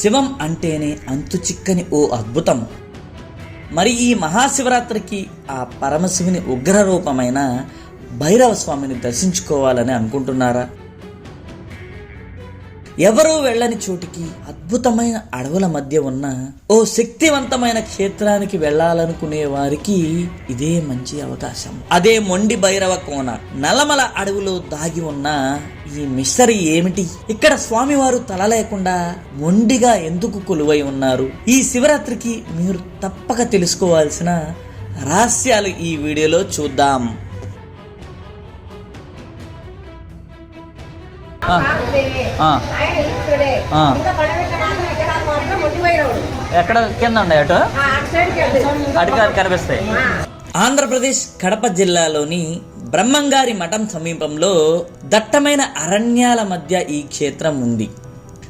శివం అంటేనే అంతు చిక్కని ఓ అద్భుతం. మరి ఈ మహాశివరాత్రికి ఆ పరమశివుని ఉగ్ర రూపమైన భైరవ స్వామిని దర్శించుకోవాలని అనుకుంటున్నారా? ఎవరూ వెళ్ళని చోటికి అద్భుతమైన అడవుల మధ్య ఉన్న ఓ శక్తివంతమైన క్షేత్రానికి వెళ్ళాలనుకునే వారికి ఇదే మంచి అవకాశం. అదే మొండి భైరవ కోన నలమల అడవిలో దాగి ఉన్న ఈ మిస్టరీ ఏమిటి? ఇక్కడ స్వామివారు తల లేకుండా మొండిగా ఎందుకు కొలువై ఉన్నారు? ఈ శివరాత్రికి మీరు తప్పక తెలుసుకోవాల్సిన రహస్యాలు ఈ వీడియోలో చూద్దాం. ఎక్కడ కింద ఉన్నాయి అటు? కనిపిస్తాయి. ఆంధ్రప్రదేశ్ కడప జిల్లాలోని బ్రహ్మంగారి మఠం సమీపంలో దట్టమైన అరణ్యాల మధ్య ఈ క్షేత్రం ఉంది.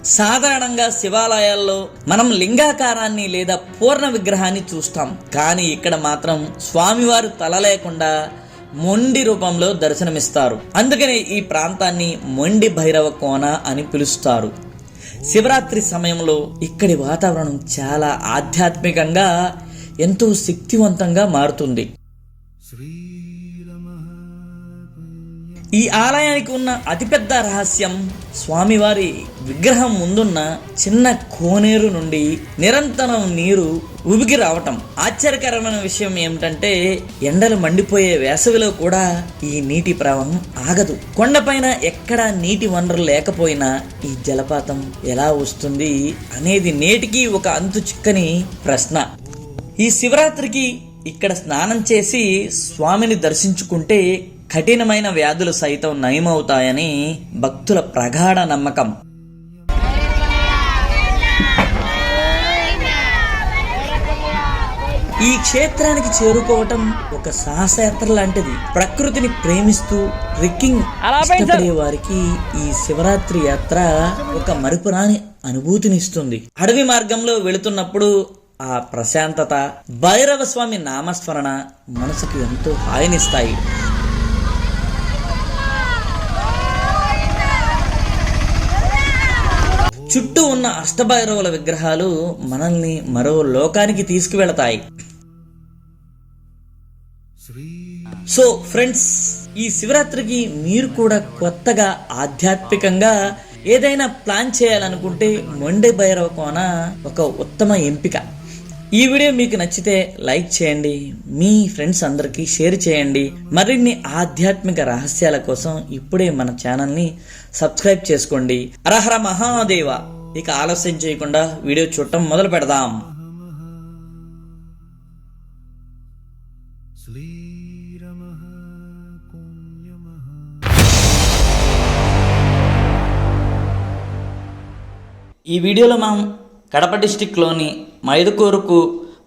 సాధారణంగా శివాలయాల్లో మనం లింగాకారాన్ని లేదా పూర్ణ విగ్రహాన్ని చూస్తాం. కానీ ఇక్కడ మాత్రం స్వామివారు తల లేకుండా మొండి రూపంలో దర్శనమిస్తారు. అందుకనే ఈ ప్రాంతాన్ని మొండి భైరవ కోన అని పిలుస్తారు. శివరాత్రి సమయంలో ఇక్కడి వాతావరణం చాలా ఆధ్యాత్మికంగా ఎంతో శక్తివంతంగా మారుతుంది. ఈ ఆలయానికి ఉన్న అతిపెద్ద రహస్యం స్వామివారి విగ్రహం ముందున్న చిన్న కోనేరు నుండి నిరంతరం నీరు ఉబికి రావటం. ఆశ్చర్యకరమైన విషయం ఏమిటంటే ఎండలు మండిపోయే వేసవిలో కూడా ఈ నీటి ప్రవాహం ఆగదు. కొండపైన ఎక్కడా నీటి వనరు లేకపోయినా ఈ జలపాతం ఎలా వస్తుంది అనేది నేటికి ఒక అంతు చిక్కని ప్రశ్న. ఈ శివరాత్రికి ఇక్కడ స్నానం చేసి స్వామిని దర్శించుకుంటే కఠినమైన వ్యాధులు సైతం నయమవుతాయని భక్తుల ప్రగాఢ నమ్మకం. ఈ క్షేత్రానికి చేరుకోవటం ఒక సాహసయాత్ర లాంటిది. ప్రకృతిని ప్రేమిస్తూ ట్రెక్కింగ్ ఇష్టపడే వారికి ఈ శివరాత్రి యాత్ర ఒక మరుపురాని అనుభూతినిస్తుంది. అడవి మార్గంలో వెళుతున్నప్పుడు ఆ ప్రశాంతత భైరవ స్వామి నామస్మరణ మనసుకు ఎంతో హాయినిస్తాయి. చుట్టూ ఉన్న అష్టభైరవుల విగ్రహాలు మనల్ని మరో లోకానికి తీసుకువెళతాయి. సో ఫ్రెండ్స్ ఈ శివరాత్రికి మీరు కూడా కొత్తగా ఆధ్యాత్మికంగా ఏదైనా ప్లాన్ చేయాలనుకుంటే మొండె భైరవ కోన ఒక ఉత్తమ ఎంపిక. ఈ వీడియో మీకు నచ్చితే లైక్ చేయండి మీ ఫ్రెండ్స్ అందరికీ షేర్ చేయండి. మరిన్ని ఆధ్యాత్మిక రహస్యాల కోసం ఇప్పుడే మన ఛానల్ని సబ్స్క్రైబ్ చేసుకోండి. అరహర మహాదేవ. ఇక ఆలస్యం చేయకుండా వీడియో చూడటం మొదలు పెడదాం. ఈ వీడియోలో మనం కడప డిస్టిక్లోని మైదుకూరుకు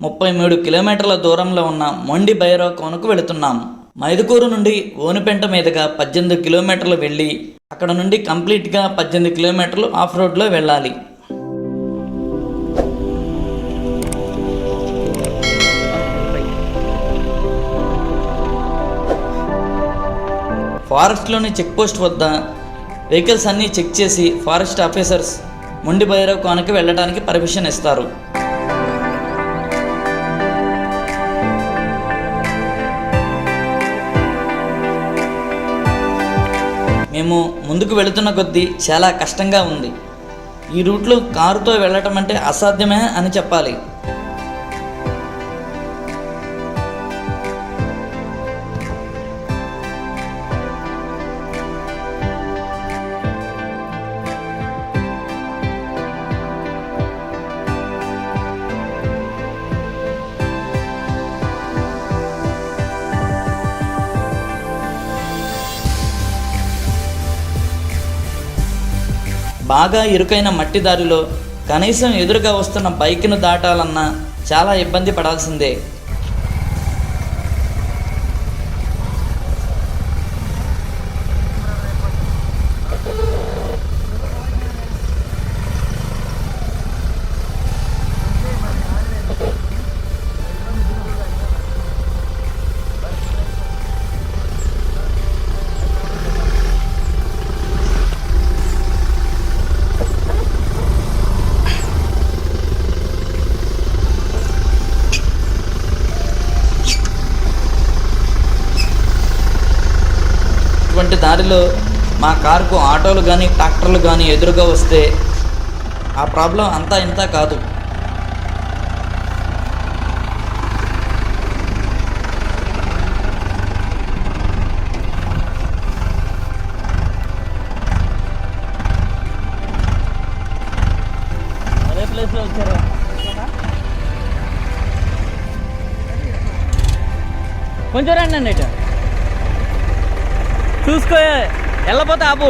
ముప్పై మూడు కిలోమీటర్ల దూరంలో ఉన్న మొండి భైరవ కోనకు వెళుతున్నాం. మైదుకూరు నుండి ఓనిపెంట మీదుగా పద్దెనిమిది కిలోమీటర్లు వెళ్ళి అక్కడ నుండి కంప్లీట్గా పద్దెనిమిది కిలోమీటర్లు ఆఫ్ రోడ్లో వెళ్ళాలి. ఫారెస్ట్లోని చెక్పోస్ట్ వద్ద వెహికల్స్ అన్నీ చెక్ చేసి ఫారెస్ట్ ఆఫీసర్స్ మొండి భైరవ్ కోనకి వెళ్ళడానికి పర్మిషన్ ఇస్తారు. మేము ముందుకు వెళుతున్న కొద్దీ చాలా కష్టంగా ఉంది. ఈ రూట్లో కారుతో వెళ్ళటం అంటే అసాధ్యమే అని చెప్పాలి. బాగా ఇరుకైన మట్టి దారిలో కనీసం ఎదురుగా వస్తున్న బైక్ను దాటాలన్నా చాలా ఇబ్బంది పడాల్సిందే. దారిలో మా కారుకు ఆటోలు కానీ ట్రాక్టర్లు కానీ ఎదురుగా వస్తే ఆ ప్రాబ్లం అంతా ఇంత కాదు. కొంచెం రండి అండి తీసుకో. వెళ్ళపోతే ఆపు.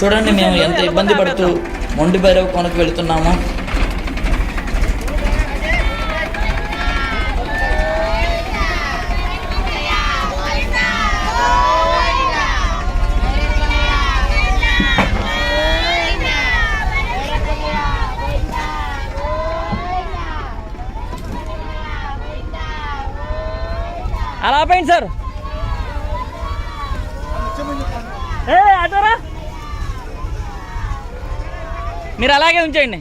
చూడండి మేము ఎంత ఇబ్బంది పడుతూ మొండి భైరవ కొనకు వెళుతున్నామో అలా ఆపేయండి సార్ ఏ అటోరా మీరు అలాగే ఉంచేయండి.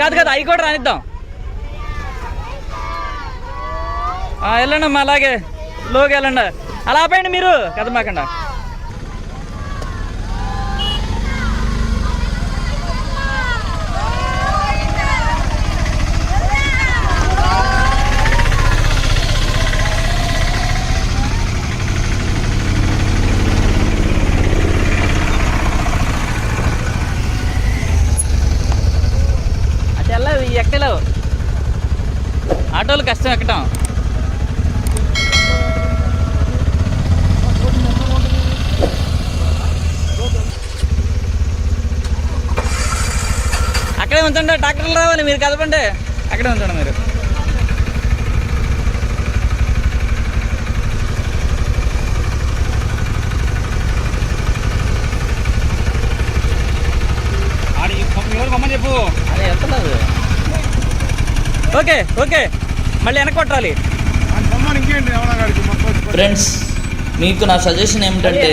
కాదు కాదు అవి కూడా రానిద్దాం. ఆ, వెళ్ళండి అమ్మా అలాగే. లోకి వెళ్ళండి. అలా ఆపేయండి మీరు. కదమాకండి అటు వెళ్ళవు ఈ ఎక్కలేవు ఆటోలు కష్టం ఎక్కటం అక్కడే ఉంచండి ట్రాక్టర్లు రావాలి మీరు కదపండి. అక్కడే ఉంచండి మీరు. చెప్పు. అదే ఎత్తలేదు. Okay okay. మళ్ళీ వెనక్కి కొట్టాలి ఇంకేంటి? ఎవరా గాడికి మొత్తం ఫ్రెండ్స్ మీకు నా సజెషన్ ఏమిటంటే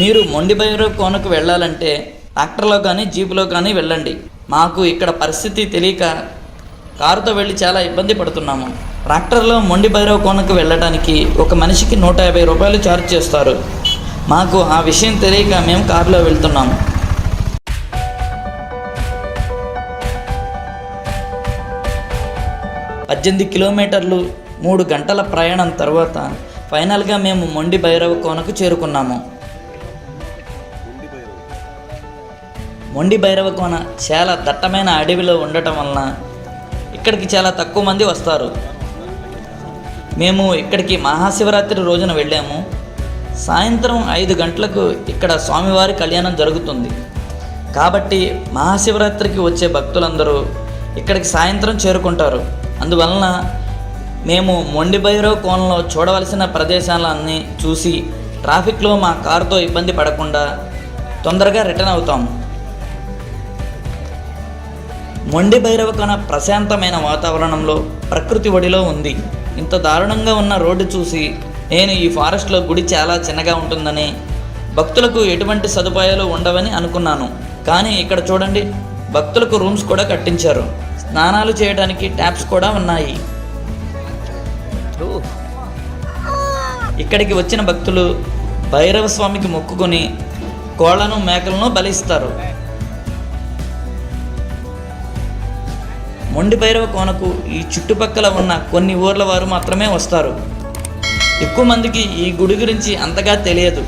మీరు మొండి భైరవ్ కోనకు వెళ్ళాలంటే ట్రాక్టర్లో కానీ జీపులో కానీ వెళ్ళండి. మాకు ఇక్కడ పరిస్థితి తెలియక కారుతో వెళ్ళి చాలా ఇబ్బంది పడుతున్నాము. ట్రాక్టర్లో మొండి భైరవ్ కోనకు వెళ్ళడానికి ఒక మనిషికి నూట యాభై రూపాయలు ఛార్జ్ చేస్తారు. మాకు ఆ విషయం తెలియక మేము కారులో వెళ్తున్నాము. పద్దెనిమిది కిలోమీటర్లు మూడు గంటల ప్రయాణం తర్వాత ఫైనల్గా మేము మొండి భైరవ కోనకు చేరుకున్నాము. మొండి భైరవ కోన చాలా దట్టమైన అడవిలో ఉండటం వలన ఇక్కడికి చాలా తక్కువ మంది వస్తారు. మేము ఇక్కడికి మహాశివరాత్రి రోజున వెళ్ళాము. సాయంత్రం ఐదు గంటలకు ఇక్కడ స్వామివారి కళ్యాణం జరుగుతుంది. కాబట్టి మహాశివరాత్రికి వచ్చే భక్తులందరూ ఇక్కడికి సాయంత్రం చేరుకుంటారు. అందువలన మేము మొండి భైరవ కోణంలో చూడవలసిన ప్రదేశాలన్నీ చూసి ట్రాఫిక్లో మా కారుతో ఇబ్బంది పడకుండా తొందరగా రిటర్న్ అవుతాము మొండి భైరవ కోన ప్రశాంతమైన వాతావరణంలో ప్రకృతి ఒడిలో ఉంది. ఇంత దారుణంగా ఉన్న రోడ్డు చూసి నేను ఈ ఫారెస్ట్లో గుడి చాలా చిన్నగా ఉంటుందని భక్తులకు ఎటువంటి సదుపాయాలు ఉండవని అనుకున్నాను. కానీ ఇక్కడ చూడండి భక్తులకు రూమ్స్ కూడా కట్టించారు. స్నానాలు చేయడానికి ట్యాప్స్ కూడా ఉన్నాయి. ఇక్కడికి వచ్చిన భక్తులు భైరవ స్వామికి మొక్కుకొని కోళ్ళను మేకలను బలిస్తారు. మొండి భైరవ కోనకు ఈ చుట్టుపక్కల ఉన్న కొన్ని ఊర్ల వారు మాత్రమే వస్తారు. ఎక్కువ మందికి ఈ గుడి గురించి అంతగా తెలియదు.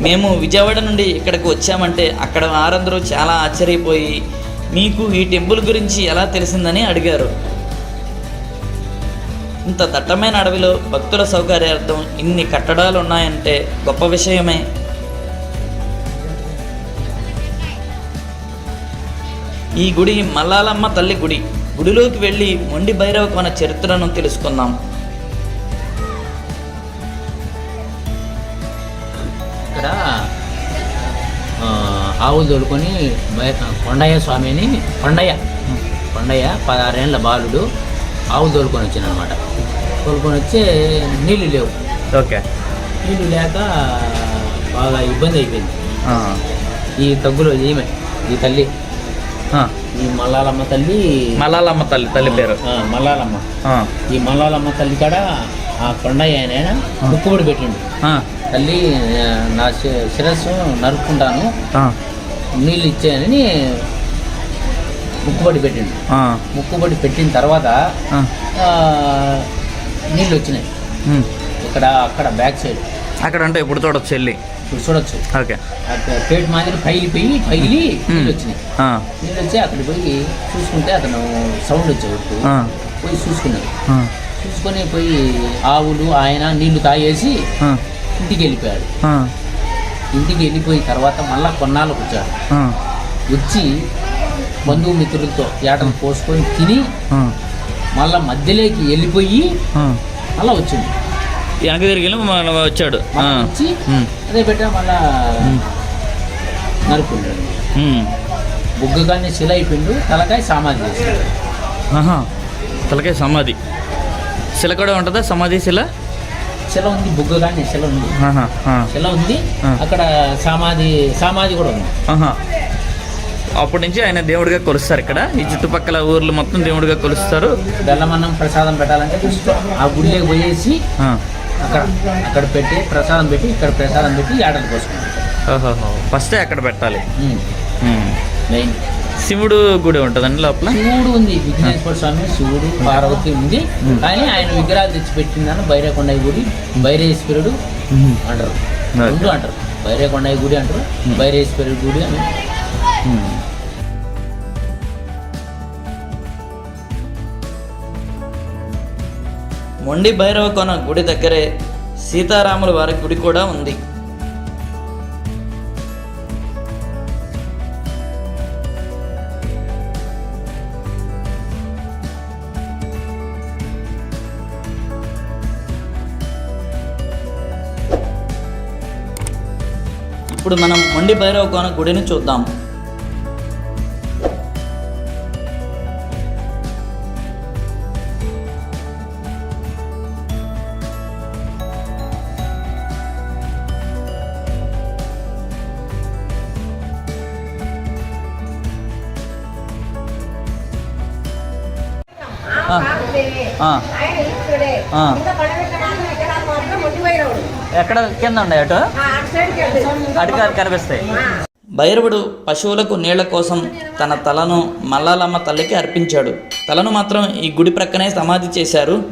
మేము విజయవాడ నుండి ఇక్కడికి వచ్చామంటే అక్కడ వారందరూ చాలా ఆశ్చర్యపోయి మీకు ఈ టెంపుల్ గురించి ఎలా తెలిసిందని అడిగారు. ఇంత దట్టమైన అడవిలో భక్తుల సౌకర్యార్థం ఇన్ని కట్టడాలు ఉన్నాయంటే గొప్ప విషయమే. ఈ గుడి మల్లాలమ్మ తల్లి గుడి. గుడిలోకి వెళ్ళి మొండి భైరవ కొన చరిత్రను తెలుసుకుందాం. ఇక్కడ ఆ, ఆవులు తోలుకొని కొండయ్య స్వామిని కొండయ్య కొండయ్య పదహారేళ్ళ బాలుడు ఆవులు తోలుకొని వచ్చాను అనమాట తోలుకొని వచ్చి నీళ్ళు లేవు. ఓకే. నీళ్ళు లేక బాగా ఇబ్బంది అయిపోయింది. ఈ తగ్గులో ఈమె ఈ తల్లి ఈ మల్లాలమ్మ తల్లి మల్లాలమ్మ తల్లి తల్లి పేరు. మల్లాలమ్మ. ఈ మల్లాలమ్మ తల్లి కాడ ఆ కొండ ఆయన ముక్కుబడి పెట్టిండు. తల్లి నా శిరస్సు నరుక్కుంటాను. నీళ్ళు ఇచ్చేయనని ముక్కుబడి పెట్టిండు. ముక్కుబడి పెట్టిన తర్వాత నీళ్ళు వచ్చినాయి. ఇక్కడ అక్కడ బ్యాక్ సైడ్. అక్కడ అంటే ఇప్పుడు చూడొచ్చు వెళ్ళి. ఇప్పుడు చూడొచ్చు. ఓకే. అక్కడ పేట మాదిరి పైలిపోయి పైలి నీళ్ళు వచ్చినాయి. నీళ్ళు వచ్చి అక్కడికి పోయి చూసుకుంటే అతను సౌండ్ వచ్చేవాడు పోయి చూసుకున్నాడు. చూసుకొని పోయి ఆవులు ఆయన నీళ్ళు తాగేసి ఇంటికి వెళ్ళిపోయాడు ఆ, ఇంటికి వెళ్ళిపోయిన తర్వాత మళ్ళా కొన్నాళ్ళకు వచ్చాడు. వచ్చి బంధుమిత్రులతో ఏటలు పోసుకొని తిని మళ్ళా మధ్యలోకి వెళ్ళిపోయి. మళ్ళా వచ్చింది వెనక తిరిగి వెళ్ళి మళ్ళీ వచ్చాడు. వచ్చి అదే పెట్టా మళ్ళా నరుకున్నాడు. బుగ్గగానే శిల అయిపోయిండు తలకాయ సమాధి చేశాడు. తలకాయ సమాధి. శిల కూడా ఉంటుందా? సమాధి శిల? శిల ఉంది బుగ్గగానే శిల ఉంది. శిల ఉంది. అక్కడ సమాధి సమాధి కూడా ఉంది. అప్పటి నుంచి ఆయన దేవుడిగా కొలుస్తారు ఇక్కడ. ఈ చుట్టుపక్కల ఊర్లు మొత్తం దేవుడిగా కొలుస్తారు. బెల్లమన్నం ప్రసాదం పెట్టాలంటే ఆ గుడిలోకి పోయేసి అక్కడ అక్కడ పెట్టి ప్రసాదం పెట్టి ఇక్కడ ప్రసాదం పెట్టి పోసుకుంటాం ఓహోహో ఫస్టే అక్కడ పెట్టాలి. మెయిన్ శివుడు గుడి ఉంటుందండి లోపల శివుడు ఉంది విఘ్నేశ్వర స్వామి శివుడు పార్వతి ఉంది. కానీ ఆయన విగ్రహాలు తెచ్చి పెట్టిందని బైరేకొండ గుడి బైరేశ్వరుడు. అంటారు. రెండు అంటారు బైరేకొండ గుడి అంటారు. బైరేశ్వరుడు గుడి అని. మొండి భైరవ కొన గుడి దగ్గరే సీతారాముల వారి గుడి కూడా ఉంది ఇప్పుడు మనం మొండి భైరవ కోన గుడిని చూద్దాం. ఎక్కడ కింద ఉండే అటు? ఆ కనిపిస్తాయి. భైరవుడు పశువులకు నీళ్ళ కోసం తన తలను మల్లాలమ్మ తల్లికి అర్పించాడు. తలను మాత్రం ఈ గుడి ప్రక్కనే సమాధి చేశారు.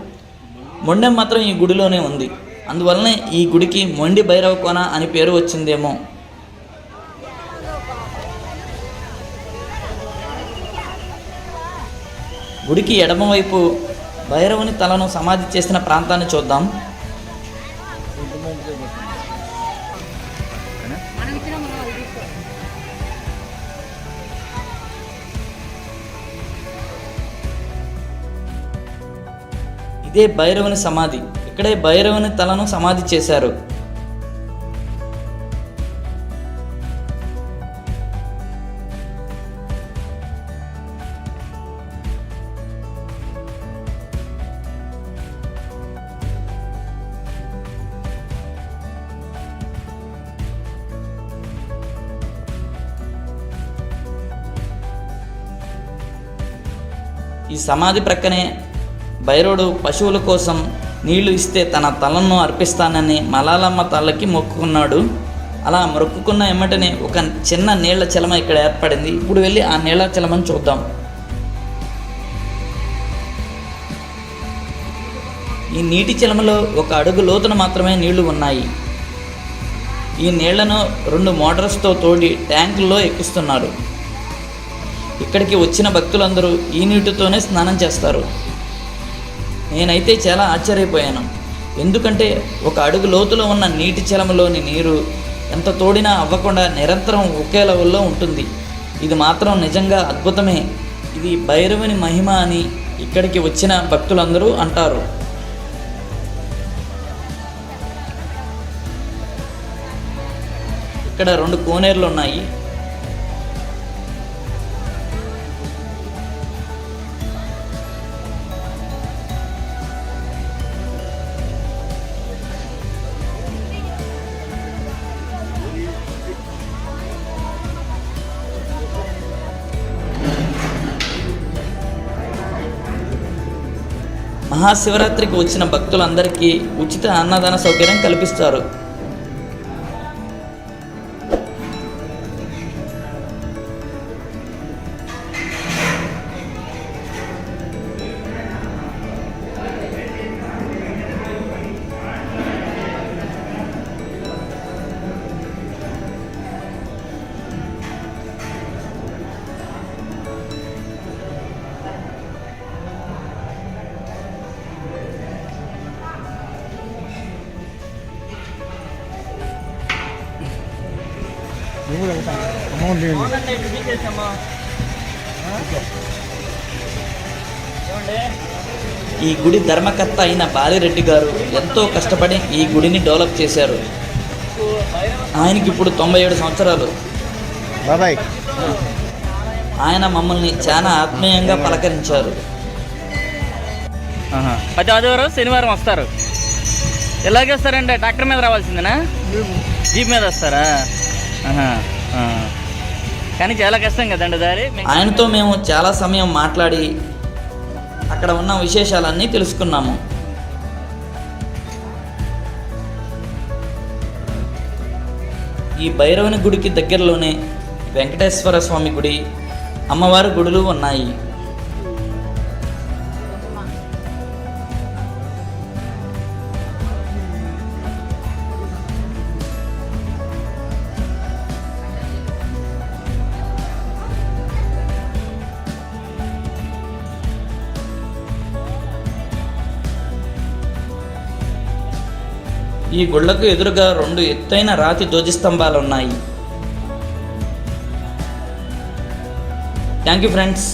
మొండెం మాత్రం ఈ గుడిలోనే ఉంది. అందువలనే ఈ గుడికి మొండి భైరవ కోన అని పేరు వచ్చిందేమో. గుడికి ఎడమవైపు భైరవుని తలను సమాధి చేసిన ప్రాంతాన్ని చూద్దాం. ఇదే భైరవుని సమాధి. ఇక్కడే భైరవుని తలను సమాధి చేశారు. ఈ సమాధి ప్రక్కనే భైరవుడు పశువుల కోసం నీళ్ళు ఇస్తే తన తలను అర్పిస్తానని మలాలమ్మ తలకి మొక్కుకున్నాడు. అలా మొక్కుకున్న ఎమ్మటనే ఒక చిన్న నీళ్ళ చలమ ఇక్కడ ఏర్పడింది. ఇప్పుడు వెళ్ళి ఆ నీళ్ళ చలమని చూద్దాం. ఈ నీటి చలమలో ఒక అడుగు లోతున మాత్రమే నీళ్ళు ఉన్నాయి. ఈ నీళ్ళను రెండు మోటార్స్తో తోడి ట్యాంకుల్లో ఎక్కిస్తున్నారు ఇక్కడికి వచ్చిన భక్తులందరూ ఈ నీటితోనే స్నానం చేస్తారు. నేనైతే చాలా ఆశ్చర్యపోయాను. ఎందుకంటే ఒక అడుగు లోతులో ఉన్న నీటి చలమలోని నీరు ఎంత తోడినా అవ్వకుండా నిరంతరం ఒకే లెవెల్లో ఉంటుంది. ఇది మాత్రం నిజంగా అద్భుతమే. ఇది భైరవుని మహిమ అని ఇక్కడికి వచ్చిన భక్తులందరూ అంటారు. ఇక్కడ రెండు కోనేరులు ఉన్నాయి. మహాశివరాత్రికి వచ్చిన భక్తులందరికీ ఉచిత అన్నదాన సౌకర్యం కల్పిస్తారు. అమౌంట్ ఈ గుడి ధర్మకర్త అయిన బాలిరెడ్డి గారు ఎంతో కష్టపడి ఈ గుడిని డెవలప్ చేశారు. ఆయనకి ఇప్పుడు తొంభై ఏడు సంవత్సరాలు. బాబాయ్. ఆయన మమ్మల్ని చాలా ఆత్మీయంగా పలకరించారు. ప్రతి ఆదివారం శనివారం వస్తారు. ఎలాగే వస్తారంటే ట్రాక్టర్ మీద రావాల్సిందేనా? జీప్ మీద వస్తారా. కానీ చాలా కష్టం కదండి దారి ఆయనతో మేము చాలా సమయం మాట్లాడి అక్కడ ఉన్న విశేషాలన్నీ తెలుసుకున్నాము. ఈ భైరవుని గుడికి దగ్గరలోనే వెంకటేశ్వర స్వామి గుడి అమ్మవారి గుడులు ఉన్నాయి. ఈ గుళ్ళకు ఎదురుగా రెండు ఎత్తైన రాతి ధ్వజస్తంభాలు ఉన్నాయి thank you friends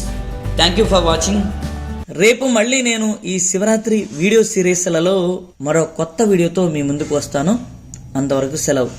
thank you for watching రేపు మళ్ళీ నేను ఈ శివరాత్రి వీడియో సిరీస్లలో మరో కొత్త వీడియోతో మీ ముందుకు వస్తాను. అంతవరకు సెలవు.